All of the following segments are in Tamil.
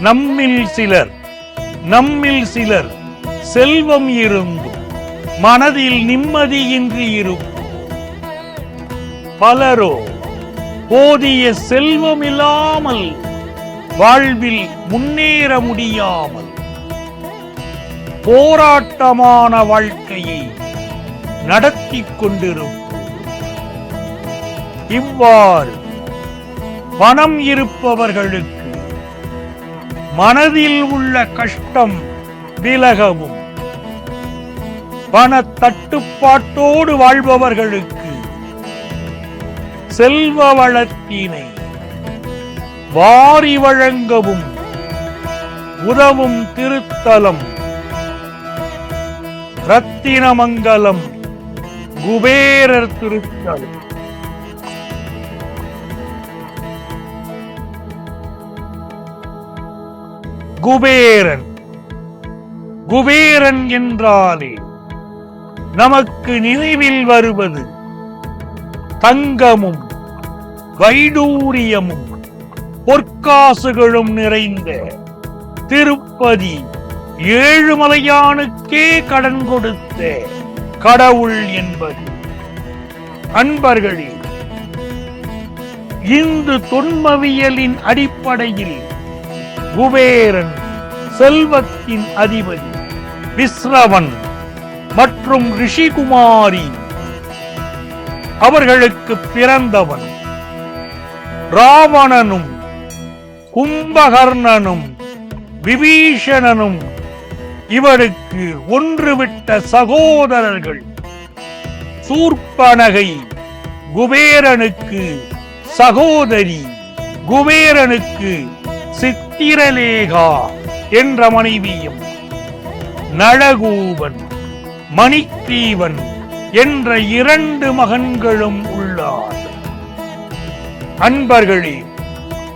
நம்மில் சிலர் நம்மில் சிலர் செல்வம் இருந்தும் மனதில் நிம்மதியின்றி இருக்கும் பலரோ போதிய செல்வம் இல்லாமல் வாழ்வில் முன்னேற முடியாமல் போராட்டமான வாழ்க்கையை நடத்தி கொண்டிருப்போம். இவ்வாறு பணம் இருப்பவர்களுக்கு மனதில் உள்ள கஷ்டம் விலகவும் பண தட்டுப்பாட்டோடு வாழ்பவர்களுக்கு செல்வ வளத்தினை வாரி வழங்கவும் உதவும் திருத்தலம் ரத்தினமங்கலம் குபேரர் திருத்தலம் குபேரன் குபேரன் என்றாலே நமக்கு நினைவில் வருவது தங்கமும் வைடூரியமும் பொற்காசுகளும் நிறைந்த திருப்பதி. ஏழுமலையானுக்கே கடன் கொடுத்த. கடவுள் என்பது. அன்பர்களே இந்து தொன்மவியலின் அடிப்படையில் குபேரன் செல்வத்தின் அதிபதி விஸ்ரவன் மற்றும் ரிஷிகுமாரி அவர்களுக்கு பிறந்தவன். ராவணனும் கும்பகர்ணனும் விபீஷணனும் இவருக்கு ஒன்றுவிட்ட சகோதரர்கள். சூர்பனகை குபேரனுக்கு சகோதரி குபேரனுக்கு சித்திரலேகா என்ற மனைவியும் நழகூபன் மணித்தீவன் என்ற இரண்டு மகன்களும் உள்ளார். அன்பர்களே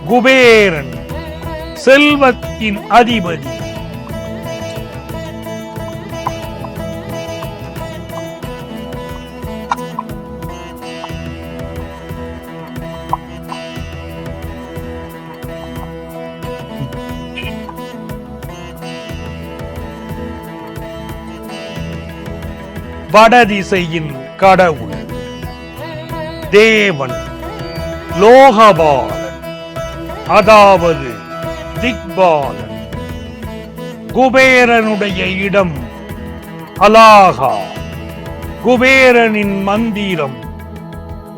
குபேரன் செல்வத்தின் அதிபதி வடதிசையின் கடவுள். தேவன் லோகபாலன் அதாவது திக்பாலன் குபேரனுடைய இடம் அலாகா. குபேரனின் மந்திரம்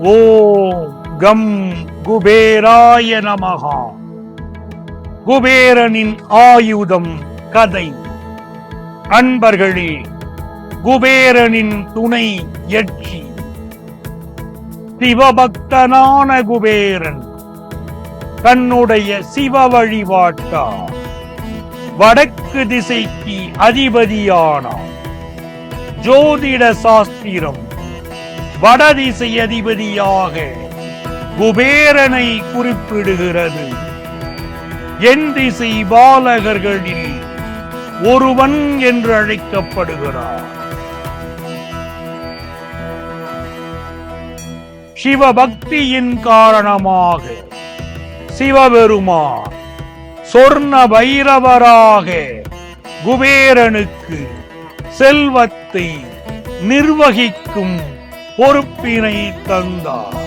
ஓம் கம் குபேராய நமகா குபேரனின் ஆயுதம் கதை. அன்பர்களே குபேரனின் துணை யட்சி சிவபக்தனான குபேரன் தன்னுடைய சிவ வழிபாட்டார் வடக்கு திசைக்கு அதிபதியானார் ஜோதிட சாஸ்திரம் வடதிசை அதிபதியாக குபேரனை குறிப்பிடுகிறது. என் திசை பாலகர்களில் ஒருவன் என்று அழைக்கப்படுகிறார். சிவபக்தியின் காரணமாக. சிவபெருமான் சொர்ண பைரவராக குபேரனுக்கு செல்வத்தை நிர்வகிக்கும் பொறுப்பினை தந்தார்.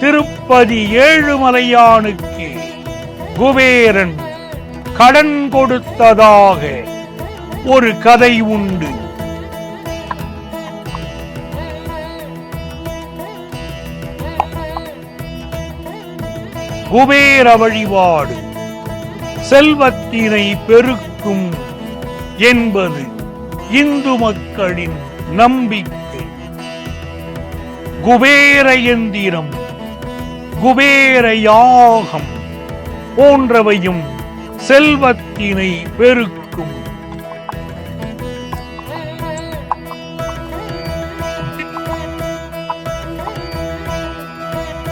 திருப்பதி ஏழுமலையானுக்கு குபேரன் கடன் கொடுத்ததாக ஒரு கதை உண்டு. குபேர வழிபாடு. செல்வத்தினை பெருக்கும் என்பது இந்து மக்களின் நம்பிக்கை. குபேர எந்திரம் குபேர யாகம் போன்றவையும் செல்வத்தினை பெருக்கும்.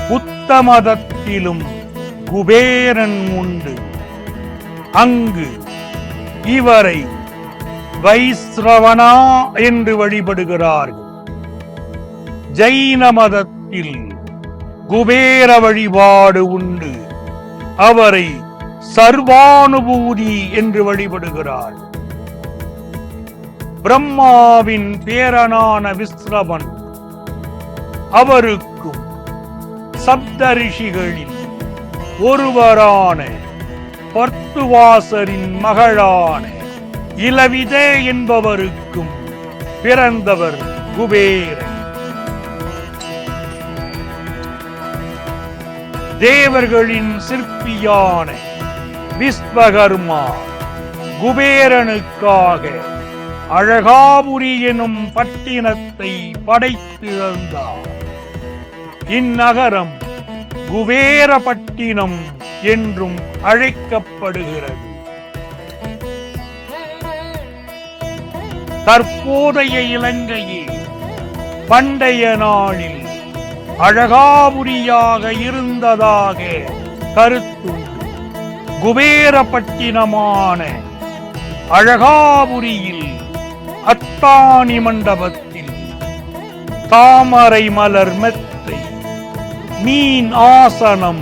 உத்தமதத்திலும் குபேரன் உண்டு. அங்கு இவரை வைஸ்ரவனா என்று வழிபடுகிறார்கள். ஜைன மதத்தில் குபேர வழிபாடு உண்டு. அவரை சர்வானுபூதி என்று வழிபடுகிறார். பிரம்மாவின் பேரனான விஸ்ரவன். அவருக்கும் சப்த ரிஷிகளில் ஒருவரான பர்த்துவாசரின் மகளான இளவிதே என்பவருக்கும் பிறந்தவர் குபேரன். தேவர்களின் சிற்பியான விஸ்வகர்மா குபேரனுக்காக அழகாபுரி எனும் பட்டினத்தை படைத்து இந்நகரம் குபேரபட்டினம் என்றும் அழைக்கப்படுகிறது. தற்போதைய இலங்கையே பண்டைய நாளில் அழகாபுரியாக இருந்ததாக கருத்து குபேரப்பட்டினமான அழகாபுரியில் அத்தாணி மண்டபத்தில் தாமரை மலர் மெத்த மீன் ஆசனம்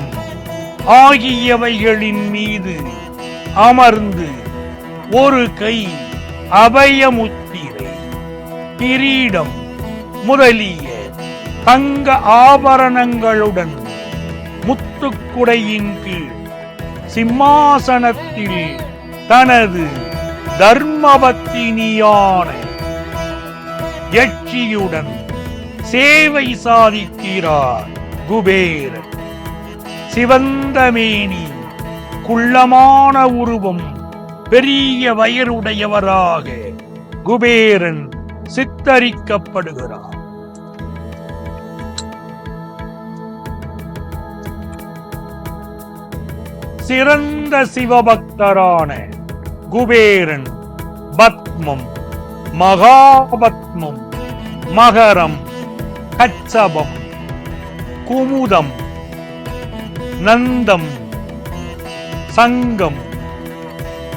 ஆகியவைகளின் மீது அமர்ந்து ஒரு கை அபயமுத்திரை. கிரீடம் முதலிய தங்க ஆபரணங்களுடன் முத்துக்குடையின் கீழ் சிம்மாசனத்தில் தனது தர்மபத்தினியான யட்சியுடன் சேவை சாதிக்கிறார். குபேர். சிவந்த மேனி குள்ளமான உருவம் பெரிய வயருடையவராக குபேரன் சித்தரிக்கப்படுகிறார். சிறந்த சிவபக்தரான குபேரன் பத்மம் மகாபத்மம் மகரம் கச்சபம் குமுதம் நந்தம் சங்கம்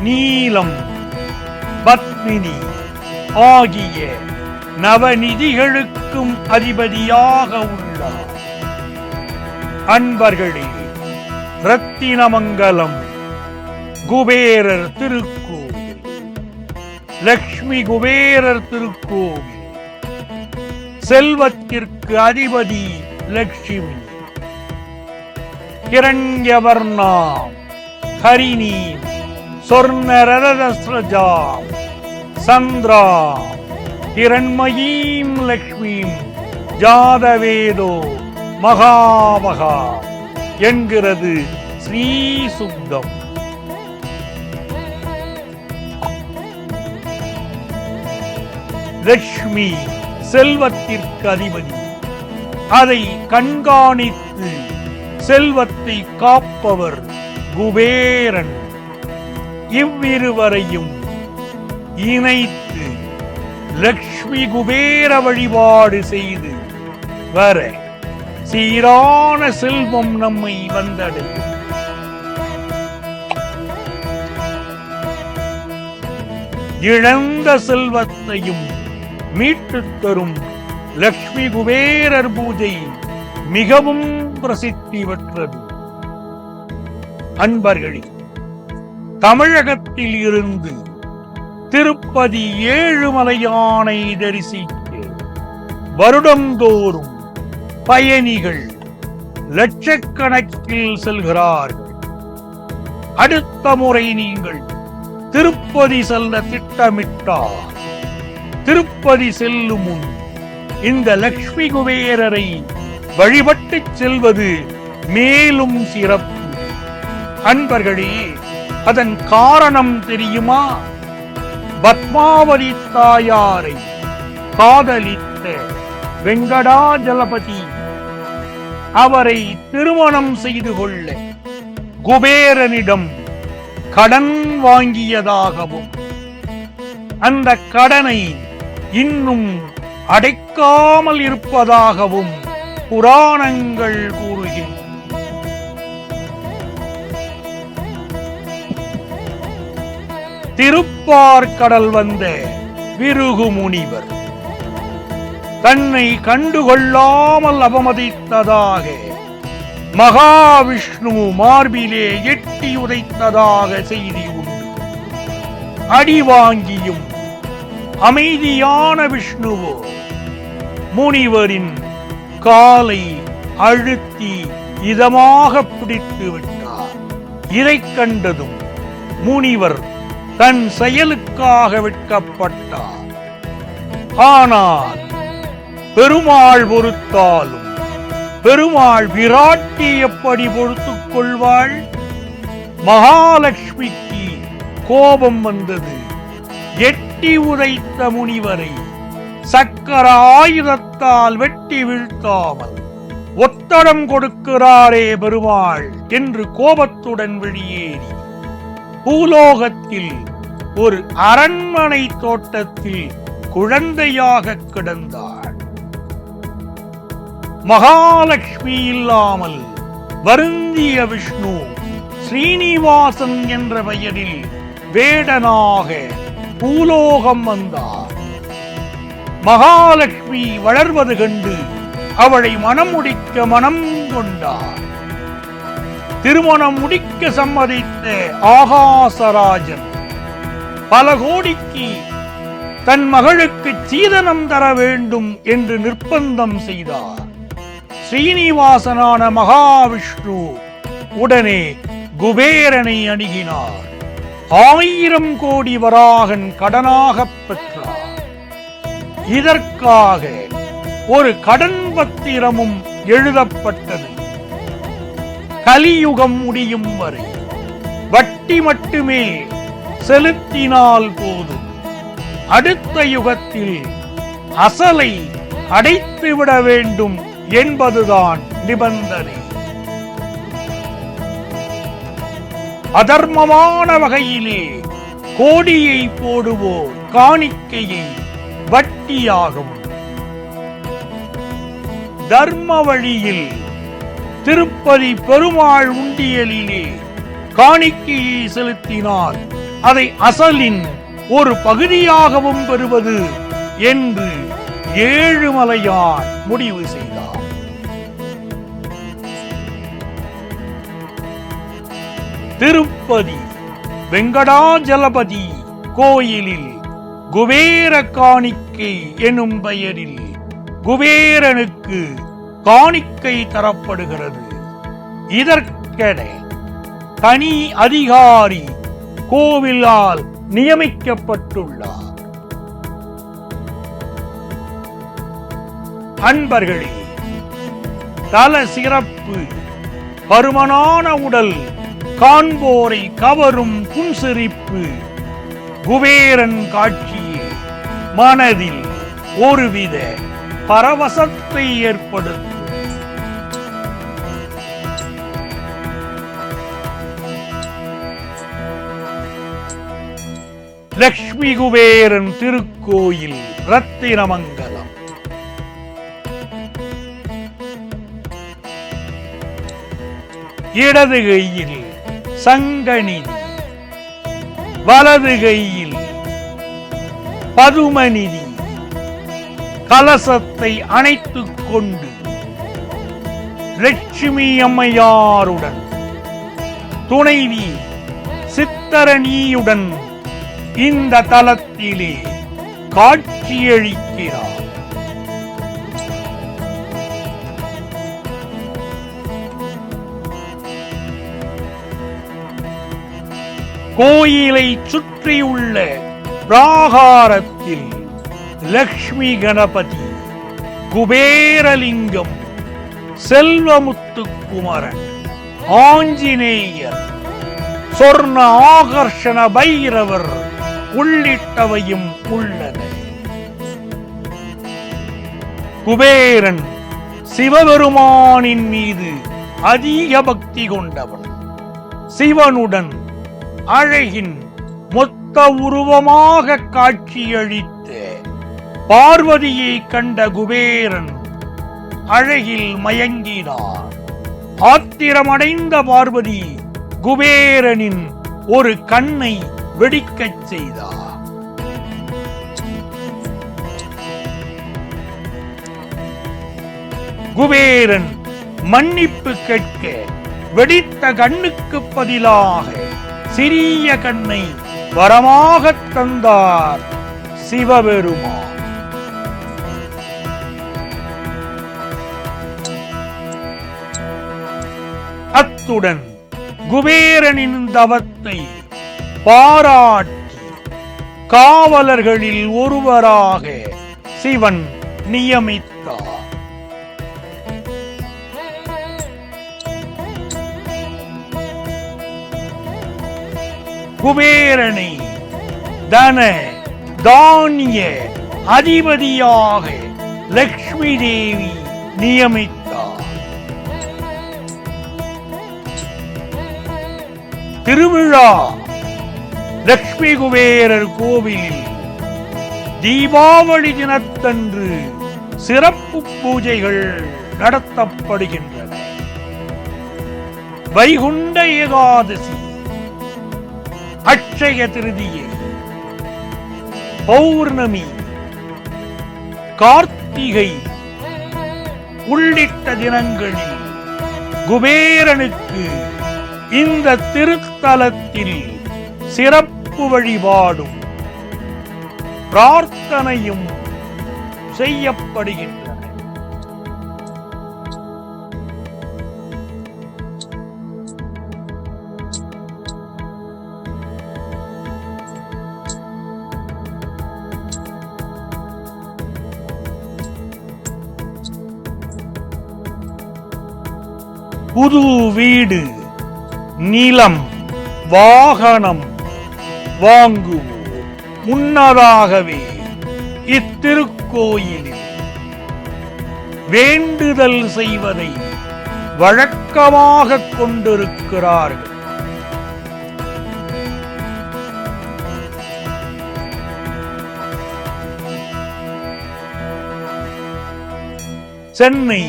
நீலம் பத்மினி ஆகிய நவநிதிகளுக்கும் அதிபதியாக உள்ளார் அன்பர்களே ரத்தினமங்கலம் குபேரர் திருக்கோவில் லக்ஷ்மி குபேரர் திருக்கோவில் செல்வத்திற்கு அதிபதி லட்சுமி. கிரண்யவர்ணா ஹரிணி சொர்ணரதஸ்ரஜா சந்திரா கிரண்மயீம் லக்ஷ்மீம் ஜாதவேதோ மகாமகா என்கிறது ஸ்ரீ சுந்தம் லக்ஷ்மி செல்வத்திற்கு அதிபதி. அதை கண்காணித்து செல்வத்தை காப்பவர் குபேரன். இவ்விருவரையும் இணைத்து லக்ஷ்மி குபேர வழிபாடு செய்து வர சீரான செல்வம் நம்மை வந்தடையும் இழந்த செல்வத்தையும் மீட்டுத் தரும் லக்ஷ்மி குபேரர் பூஜை மிகவும் பிரசித்தி பெற்றது. அன்பர்களே தமிழகத்தில் இருந்து திருப்பதி ஏழுமலையானை தரிசிக்க வருடந்தோறும் பயணிகள் லட்சக்கணக்கில் செல்கிறார்கள். அடுத்த முறை நீங்கள் திருப்பதி செல்ல திட்டமிட்டார் திருப்பதி செல்லும் முன் இந்த லக்ஷ்மி குபேரரை வழிபட்டு செல்வது மேலும் சிறப்பு. அன்பர்களே அதன் காரணம் தெரியுமா? பத்மாவதி தாயாரை காதலித்த வெங்கடாஜலபதி அவரை திருமணம் செய்து கொள்ள குபேரனிடம் கடன் வாங்கியதாகவும் அந்த கடனை இன்னும் அடைக்காமல் இருப்பதாகவும் புராணங்கள் கூறுகின்றன. திருப்பார் கடல் வந்த விருகு முனிவர் தன்னை கண்டுகொள்ளாமல் அவமதித்ததாக மகாவிஷ்ணு மார்பிலே எட்டி உதைத்ததாக செய்தி உண்டு. அடி வாங்கியும் அமைதியான விஷ்ணுவோ. முனிவரின் காலை அழுத்தி இதமாக பிடித்து விட்டார். இதை கண்டதும் முனிவர் தன் செயலுக்காக விற்கப்பட்டார். ஆனால் பெருமாள் பொறுத்தாலும் பெருமாள் விராட்டி எப்படி பொறுத்துக் கொள்வாள்? மகாலட்சுமிக்கு கோபம் வந்தது. எட்டு உதைத்த முனிவரை சக்கர ஆயுதத்தால் வெட்டி வீழ்த்தாமல் ஒத்தடம் கொடுக்கிறாரே பெருமாள் என்று கோபத்துடன் வெளியேறி பூலோகத்தில் ஒரு அரண்மனை தோட்டத்தில் குழந்தையாக கிடந்தாள். மகாலட்சுமி இல்லாமல் வருந்திய விஷ்ணு ஸ்ரீனிவாசன் என்ற பெயரில் வேடனாக பூலோகம் வந்தார். மகாலட்சுமி வளர்வது கண்டு அவளை மனம் முடிக்க மனம் கொண்டார். திருமணம் முடிக்க சம்மதித்த ஆகாசராஜன் பல கோடிக்கு தன் மகளுக்கு சீதனம் தர வேண்டும் என்று நிர்பந்தம் செய்தார். ஸ்ரீனிவாசனான மகாவிஷ்ணு உடனே குபேரனை அணுகினார். ஆயிரம் கோடி வராகன் கடனாக பெற்றார் இதற்காக ஒரு கடன் பத்திரமும் எழுதப்பட்டது. கலியுகம் முடியும் வரை வட்டி மட்டுமே செலுத்தினால் போதும். அடுத்த யுகத்தில் அசலை அடைத்துவிட வேண்டும் என்பதுதான் நிபந்தனை. அதர்மமான வகையிலே கோடியை போடுவோர் காணிக்கையை வட்டியாகும் தர்ம வழியில் திருப்பதி பெருமாள் உண்டியலிலே காணிக்கையை செலுத்தினால் அதை அசலின் ஒரு பகுதியாகவும் பெறுவது என்று ஏழுமலையார் முடிவு செய்தார். திருப்பதி வெங்கடாஜலபதி கோயிலில் குபேர காணிக்கை எனும் பெயரில் குபேரனுக்கு காணிக்கை தரப்படுகிறது. இதற்கென தனி அதிகாரி கோவிலால் நியமிக்கப்பட்டுள்ளார். அன்பர்களே தல சிறப்பு பருமனான உடல் காண்போரை கவரும் புன்சிரிப்பு. குபேரன் காட்சியே மனதில் ஒருவித பரவசத்தை ஏற்படுத்தும். லக்ஷ்மி குபேரன் திருக்கோயில் ரத்தினமங்கலம். இடது கையில் சங்கநிதி வலது கையில் பதுமநிதி கலசத்தை அணைத்துக் கொண்டு லட்சுமி அம்மையாருடன் துணைவி சித்தரணியுடன் இந்த தலத்திலே காட்சியளிக்கிறார். கோயிலை சுற்றியுள்ள பிராகாரத்தில் லக்ஷ்மி கணபதி குபேரலிங்கம் செல்வமுத்து குமரன் ஆஞ்சநேயர் சொர்ண ஆகர்ஷண பைரவர் உள்ளிட்டவையும் உள்ளன. குபேரன் சிவபெருமானின் மீது அதிக பக்தி கொண்டவன். சிவனுடன் அழகின் மொத்த உருவமாக காட்சியளித்து பார்வதியை கண்ட குபேரன் அழகில் மயங்கினார் ஆத்திரமடைந்த பார்வதி குபேரனின் ஒரு கண்ணை வெடிக்கச் செய்தார் குபேரன் மன்னிப்பு கேட்க வெடித்த கண்ணுக்கு பதிலாக சிறிய கண்ணை வரமாக தந்தார் சிவபெருமான். அத்துடன் குபேரனின் தவத்தை பாராட்டி காவலர்களில் ஒருவராக சிவன் நியமித்தார். குபேரனை தன தானிய அதிபதியாக லக்ஷ்மி தேவி நியமித்தார். திருவிழா லக்ஷ்மி குபேரர் கோவிலில் தீபாவளி தினத்தன்று சிறப்பு பூஜைகள் நடத்தப்படுகின்றன. வைகுண்ட ஏகாதசி அட்சய திருதியை. பௌர்ணமி. கார்த்திகை. உள்ளிட்ட தினங்களில் குபேரனுக்கு இந்த திருத்தலத்தில் சிறப்பு வழிபாடும் பிரார்த்தனையும் செய்யப்படுகின்றன. புது வீடு நிலம் வாகனம் வாங்குவோம். முன்னதாகவே இத்திருக்கோயிலில் வேண்டுதல் செய்வதை வழக்கமாக கொண்டிருக்கிறார்கள். சென்னை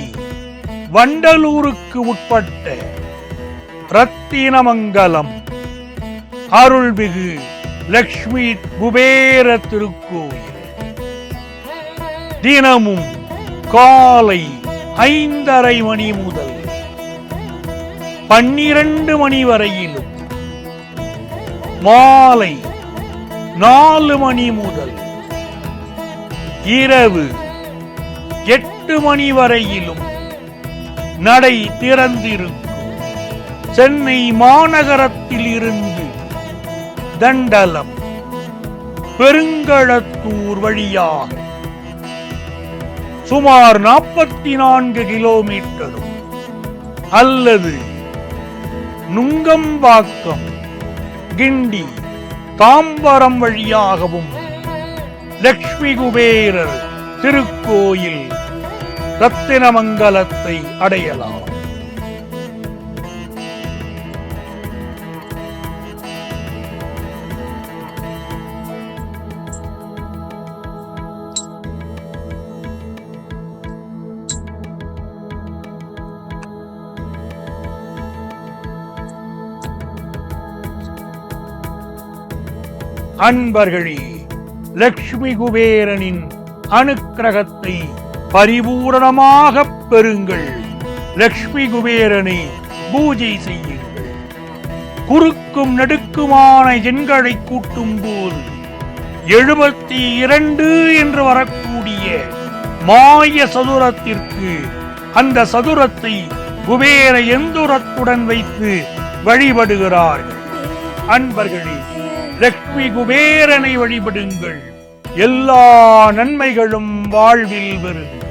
வண்டலூருக்கு உட்பட்ட ரத்தினமங்கலம் அருள்மிகு லக்ஷ்மி குபேர திருக்கோயில். தினமும் காலை ஐந்தரை மணி முதல் பன்னிரண்டு மணி வரையிலும் மாலை நாலு மணி முதல் இரவு எட்டு மணி வரையிலும் நடை திறந்திருக்கும். சென்னை மாநகரத்தில் இருந்து தண்டலம் பெருங்களத்தூர் வழியாக சுமார் நாற்பத்தி நான்கு கிலோமீட்டரும் அல்லது நுங்கம்பாக்கம் கிண்டி தாம்பரம் வழியாகவும் லக்ஷ்மி குபேரர் திருக்கோயில் ரத்தினமங்கலத்தை அடையலாம். அன்பர்களே லக்ஷ்மி குபேரனின் அனுக்கிரகத்தை பரிபூரணமாகப் பெறுங்கள். லக்ஷ்மி குபேரனை பூஜை செய்யுங்கள். குறுக்கும் நடுக்குமான எண்களை கூட்டும் போது எழுபத்தி இரண்டு என்று வரக்கூடிய மாய சதுரத்திற்கு அந்த சதுரத்தை குபேர எந்துரத்துடன் வைத்து வழிபடுகிறார்கள் அன்பர்களே லக்ஷ்மி குபேரனை வழிபடுங்கள். எல்லா நன்மைகளும் வாழ்வில் வருது